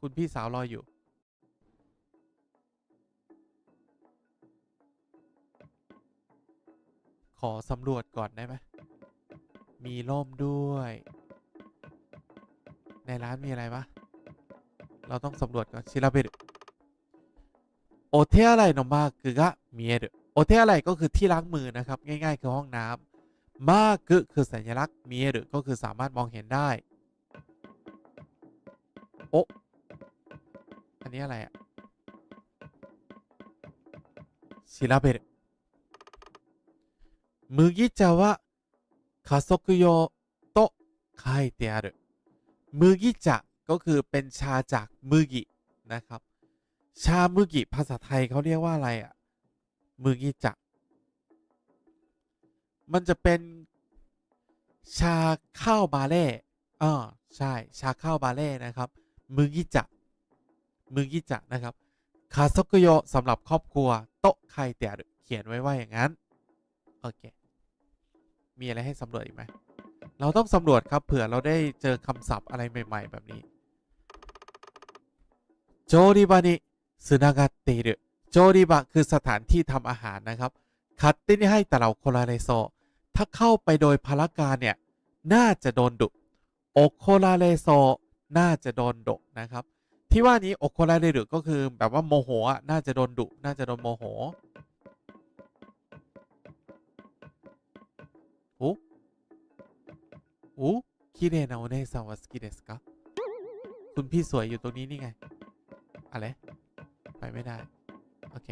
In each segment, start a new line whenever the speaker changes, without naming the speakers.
คุณพี่สาวรออยู่ ขอสำรวจก่อนได้ไหม มีร่มด้วย ในร้านมีอะไรปะเราต้องสำรวจก่อนชิราเบรุโอเทอะไรโนมาคือกะมีเอรุโอเทอะไรก็คือที่ล้างมือนะครับ ง่าย ๆ คือห้องน้ำมากุคือสัญลักษณ์เมีเอรุก็คือสามารถมองเห็นได้ โอ นนี้อะไรอะชิลาเบะมุกิจาวะคาซกุโยโตะคายเตียรุมุกิจะก็คือเป็นชาจากมุกินะครับ ชามุกิภาษาไทยเขาเรียกว่าอะไรอะมุกิจะมันจะเป็นชาข้าวบาเล่อ่าใช่ ชาข้าวบาเล่นะครับมุกิจะ มืกิจะนะครับคาซกุโยสำหรับครอบครัว โต๊ะไคเตียเขียนไว้ว่าอย่างนั้น โอเค มีอะไรให้สำรวจอีกไหมเราต้องสำรวจครับเผื่อเราได้เจอคำศัพท์อะไรใหม่ ๆ แบบนี้โจริบะนิสึนากาเตรุโจริบะคือสถานที่ทำอาหารนะครับคัตตินให้แต่เราโคลาเรโซถ้าเข้าไปโดยพละการเนี่ย น่าจะโดนดุโอโคลาเรโซน่าจะโดนดุนะครับ ที่ว่านี้โอโคลาเรรุก็คือแบบว่าโมโหอ่ะน่าจะโดนดุ น่าจะโดนโมโห おお綺麗なお姉さんは好きですかคุณพี่สวยอยู่ตรงนี้นี่ไง อะไร ไปไม่ได้ โอเค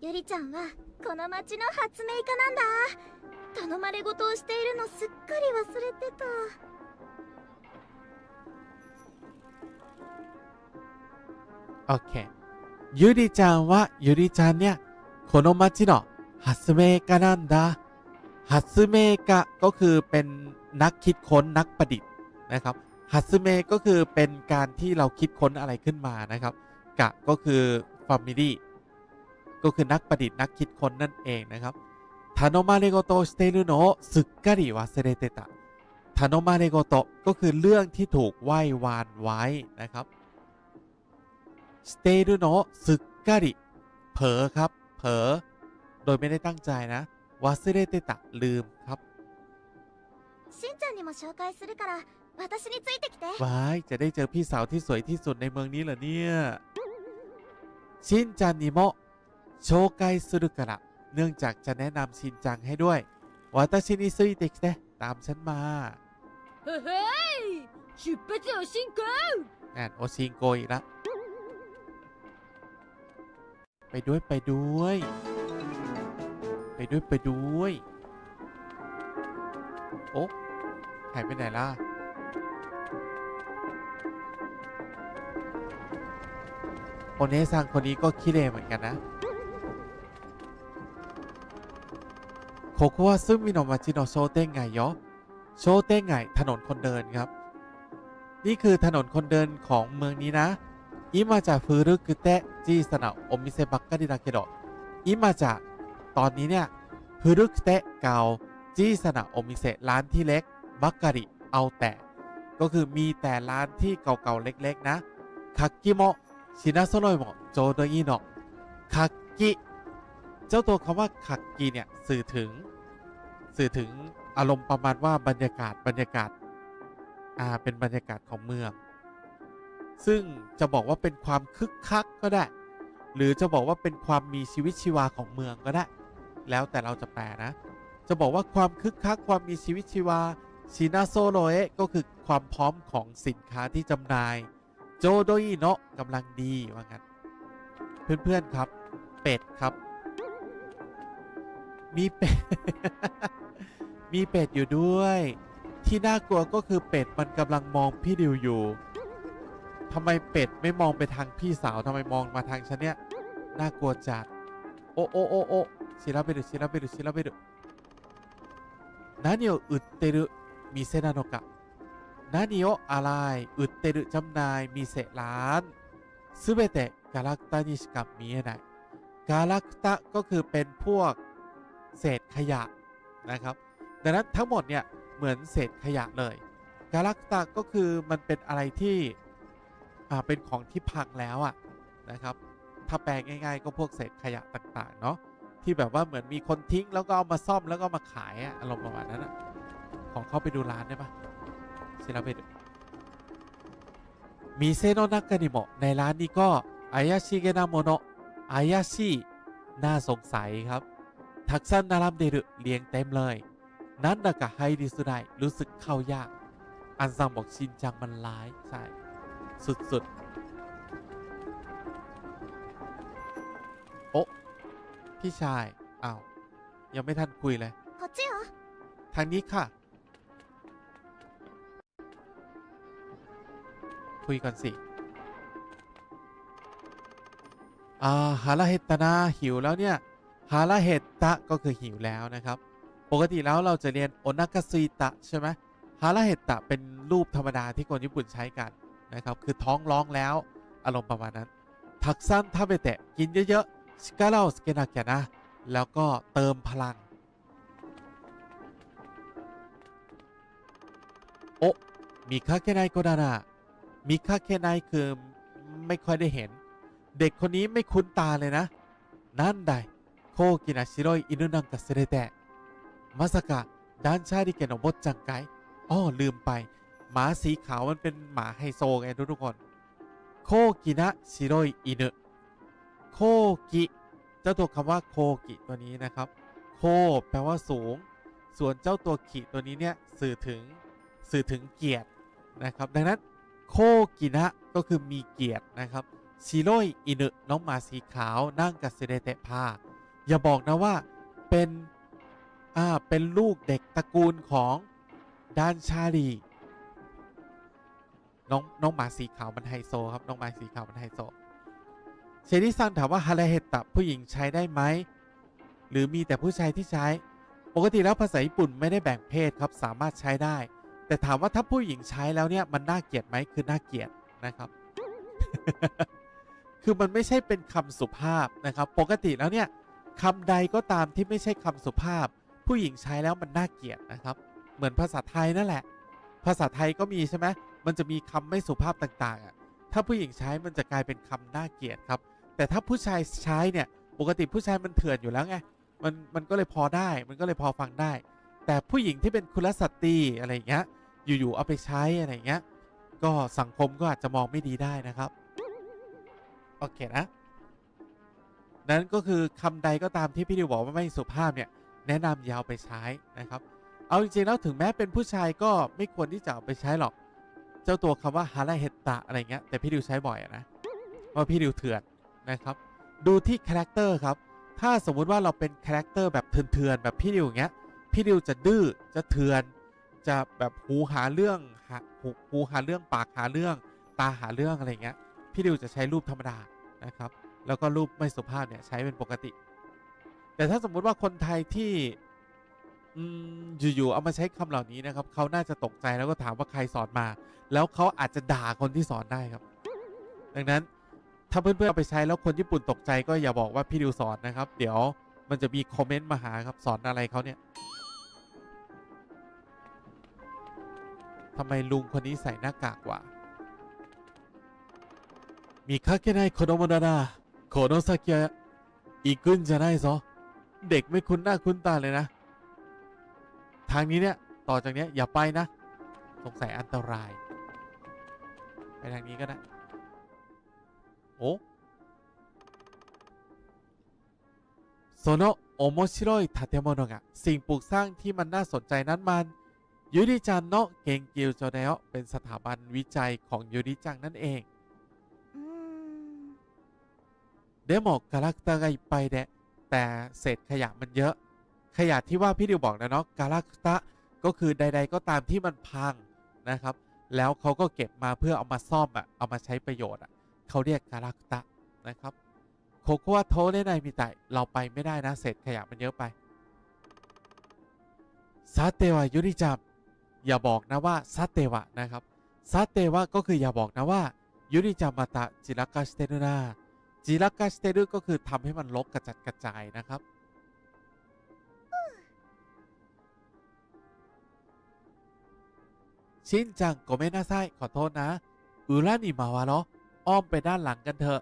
ゆりちゃんはこの町の発明家なんだ 頼まれ事をしているのすっかり忘れてた
โอเค ยูริจังว่ายูริจังเนี่ยโคโนมาจิโนะฮัสเมกะนันดาฮัสเมกะก็คือเป็นนักคิดค้นนักประดิษฐ์นะครับฮัสเมก็คือเป็นการที่เราคิดค้นอะไรขึ้นมานะครับ กะก็คือ Family ก็คือนักประดิษฐ์นักคิดค้นนั่นเองนะครับ ทานมาเรโกโตสเตรุโนะสึกกะริวาเซเรเตตะทานมาเรโกโตก็คือเรื่องที่ถูกไหว้วานไว้นะครับ สเตรุโนะสึกกะริเผลอครับ เผลอ โดยไม่ได้ตั้งใจนะวาเซเรเตตะลืมครับ
しんちゃんにも紹介するから私についてきて
ว้าย จะได้เจอพี่สาวที่สวยที่สุดในเมืองนี้เหรอเนี่ย ชินจังนิโมะโชไกสุรุกะระ เนื่องจากจะแนะนำชินจังให้ด้วยวาตาชินิซุยติกเนตามฉันมา
เฮ้ยชุดเป็ดโอชิ
งโกนั่นโอชิงโกอีกละไปด้วยไปด้วย ไปด้วยไปด้วย โอ๊ะหายไปไหนล่ะ โอเนซังคนนี้ก็ขี้เลเหมือนกันนะ โคโควาซึมิโนะมาจิโนโชเต้ไงยอโชเต้ไงถนนคนเดินครับ นี่คือถนนคนเดินของเมืองนี้นะอิมาจากฟูรุกุเตะจีสนะโอมิเซบักกะดิดาเกโดอิมาจากตอนนี้เนี่ยฟูรุกุเตะเก่าจีสนะโอมิเซร้านที่เล็กบักกะดิเอาแต่ ก็คือมีแต่ร้านที่เก่าๆเล็กๆนะคักกิโมชินาโซโนยโมโจโดอิโนคักกิ จ้าตัวคำว่าคักกิเนี่ยสื่อถึงสื่อถึงอารมณ์ประมาณว่าบรรยากาศบรรยากาศอ่าเป็นบรรยากาศของเมือง ซึ่งจะบอกว่าเป็นความคึกคักก็ได้ หรือจะบอกว่าเป็นความมีชีวิตชีวาของเมืองก็ได้ แล้วแต่เราจะแปลนะ จะบอกว่าความคึกคักความมีชีวิตชีวาชินาโซโรเอะก็คือความพร้อมของสินค้าที่จำหน่ายโจโดอิโนะกำลังดีว่างั้นเพื่อนๆครับ เป็ดครับ มีเป็ด มีเป็ดอยู่ด้วย ที่น่ากลัวก็คือเป็ดมันกำลังมองพี่ดิวอยู่ ทำไมเป็ดไม่มองไปทางพี่สาวทำไมมองมาทางฉันเนี่ย น่ากลัวจัด โอโอโอโอชิราเบรุชิราเบรุชิราเบรุ何を売ってる店なのか何をอะไร売ってるจำหน่ายมีเสร้านすべてガラクタにしか見えないกาลักตะก็คือเป็นพวก เศษขยะนะครับ ดังนั้นทั้งหมดเนี่ยเหมือนเศษขยะเลย กาลักตะก็คือมันเป็นอะไรที่เป็นของที่พังแล้วอะนะครับถ้าแปลง่าย ๆ ก็พวกเศษขยะต่างๆเนาะที่แบบว่าเหมือนมีคนทิ้งแล้วก็เอามาซ่อมแล้วก็มาขายอารมณ์ประมาณนั้นอะของเข้าไปดูร้านได้ปะชิราเบดมีเซโนนักกันนิโมในร้านนี้ก็อายาชิเกนาโมโนะอายาชิน่าสงสัยครับ ทักซันนารามเดรุเรียงเต็มเลย นั้นดากะไฮดิสุไดรู้สึกเข้ายาก อันซังบอกชินจังมันร้าย ใช่ สุดๆ โอะพี่ชาย อ้าว ยังไม่ทันคุยเลย
こっちよ
ทางนี้ค่ะ คุยก่อนสิ อ่าฮาราเฮตตะนาหิวแล้วเนี่ยฮ าราเฮตตะก็คือหิวแล้วนะครับ ปกติแล้วเราจะเรียนโอนักาซุยตะใช่ไหมฮาราเฮตตะเป็นรูปธรรมดาที่คนญี่ปุ่นใช้กันนะครับ คือท้องร้องแล้วอารมณ์ประมาณนั้น ทักซันทาเบเตะกินเยอะๆสกาเลสเกนาแกนะ แล้วก็เติมพลัง โอะมีคาเคไนโกดานะมีคาเคไนคือไม่ค่อยได้เห็น เด็กคนนี้ไม่คุ้นตาเลยนะ นั่นได โคกินะชิโรยอินุนังกะเซเรเตะมาสกะดานชาดิเกโนบดจังไกอ้อลืมไป หมาสีขาวมันเป็นหมาไฮโซไงทุกๆคนโคกินะชิโรยอินุโคกิเจ้าตัวคำว่าโคกิตัวนี้นะครับ โคแปลว่าสูง ส่วนเจ้าตัวขีตัวนี้เนี่ยสื่อถึงสื่อถึงเกียรตินะครับ ดังนั้นโคกินะก็คือมีเกียรตินะครับชิโรยอินุน้องหมาสีขาวนั่งกับเซเดเตะพา อย่าบอกนะว่าเป็นอ่าเป็นลูกเด็กตระกูลของดานชาลีน้องน้องหมาสีขาวมันไฮโซครับ น้องหมาสีขาวมันไฮโซ เชนิซังถามว่าฮาราเฮตะผู้หญิงใช้ได้ไหม หรือมีแต่ผู้ชายที่ใช้ ปกติแล้วภาษาญี่ปุ่นไม่ได้แบ่งเพศครับสามารถใช้ได้ แต่ถามว่าถ้าผู้หญิงใช้แล้วเนี่ยมันน่าเกลียดไหมคือน่าเกลียดนะครับ คือมันไม่ใช่เป็นคำสุภาพนะครับ ปกติแล้วเนี่ย คำใดก็ตามที่ไม่ใช่คำสุภาพ ผู้หญิงใช้แล้วมันน่าเกลียดนะครับ เหมือนภาษาไทยนั่นแหละ ภาษาไทยก็มีใช่ไหมมันจะมีคำไม่สุภาพต่างๆอะถ้าผู้หญิงใช้มันจะกลายเป็นคำน่าเกลียดครับ แต่ถ้าผู้ชายใช้เนี่ยปกติผู้ชายมันเถื่อนอยู่แล้วไงมันมันก็เลยพอได้ มันก็เลยพอฟังได้ แต่ผู้หญิงที่เป็นคุณสตรีอะไรอย่างเงี้ยอยู่ๆเอาไปใช้อะไรอย่างเงี้ยก็สังคมก็อาจจะมองไม่ดีได้นะครับ โอเคนะ นั้นก็คือคำใดก็ตามที่พี่ดิวบอกว่าไม่สุภาพเนี่ยแนะนำอยาวไปใช้นะครับ เอาจริงๆแล้วถึงแม้เป็นผู้ชายก็ไม่ควรที่จะเอาไปใช้หรอก เจ้าตัวคำว่าฮาราเฮตตะอะไรเงี้ยแต่พี่ดิวใช้บ่อยอะนะว่าพี่ดิวเถื่อนนะครับ ดูที่คาแรคเตอร์ครับถ้าสมมุติว่าเราเป็นคาแรคเตอร์แบบเถื่อนๆแบบพี่ดิวอย่างเงี้ยพี่ดิวจะดื้อจะเถื่อน จะแบบหูหาเรื่องหาหูหูหาเรื่องปากหาเรื่อง ตาหาเรื่องอะไรเงี้ยพี่ดิวจะใช้รูปธรรมดานะครับ แล้วก็รูปไม่สุภาพเนี่ยใช้เป็นปกติ แต่ถ้าสมมุติว่าคนไทยที่อยู่ๆเอามาใช้คำเหล่านี้นะครับเขาน่าจะตกใจแล้วก็ถามว่าใครสอนมา แล้วเขาอาจจะด่าคนที่สอนได้ครับ ดังนั้นถ้าเพื่อนๆเอาไปใช้แล้วคนญี่ปุ่นตกใจก็อย่าบอกว่าพี่ดิวสอนนะครับ เดี๋ยวมันจะมีคอมเมนต์มาหาครับสอนอะไรเขาเนี่ยทำไมลุงคนนี้ใส่หน้ากากวะมีคาเกไนโคโนโมดานา โคโนซากิะอีกุนจะได้ซอเด็กไม่คุ้นหน้าคุ้นตาเลยนะ ทางนี้เนี่ย ต่อจากเนี้ยอย่าไปนะ สงสัยอันตราย ไปทางนี้ก็ได้ โอ้โซโนะโอโมชิโรยทาเทโมโนะสิ่งปลูกสร้างที่มันน่าสนใจนั้นมันยูริจังโนะเกงกิวโจเนโเป็นสถาบันวิจัยของยูริจังนั่นเอง เดโมคาแรคเตอร์ก็ไปแดะแต่เศษขยะมันเยอะ ขยะที่ว่าพี่ดิวบอกนะเนาะคาแรคเตอร์ก็คือใด ๆ ก็ตามที่มันพังนะครับ แล้วเขาก็เก็บมาเพื่อเอามาซ่อมอะเอามาใช้ประโยชน์อะเขาเรียกคาแรคเตอร์นะครับโคโค่โทเลนายมีแต่เราไปไม่ได้นะเศษขยะมันเยอะไปซาเตวะยุริจับอย่าบอกนะว่าซาเตวะนะครับซาเตวะก็คืออย่าบอกนะว่ายุริจามมาตะจิรักาสเตนุนา จิรักกาสเตรุก็คือทำให้มันลกกระจัดกระจายนะครับซชินจังโกเมนาไซขอโทษนะ อุรานิมาวะเหรออ้อมไปด้านหลังกันเถอะ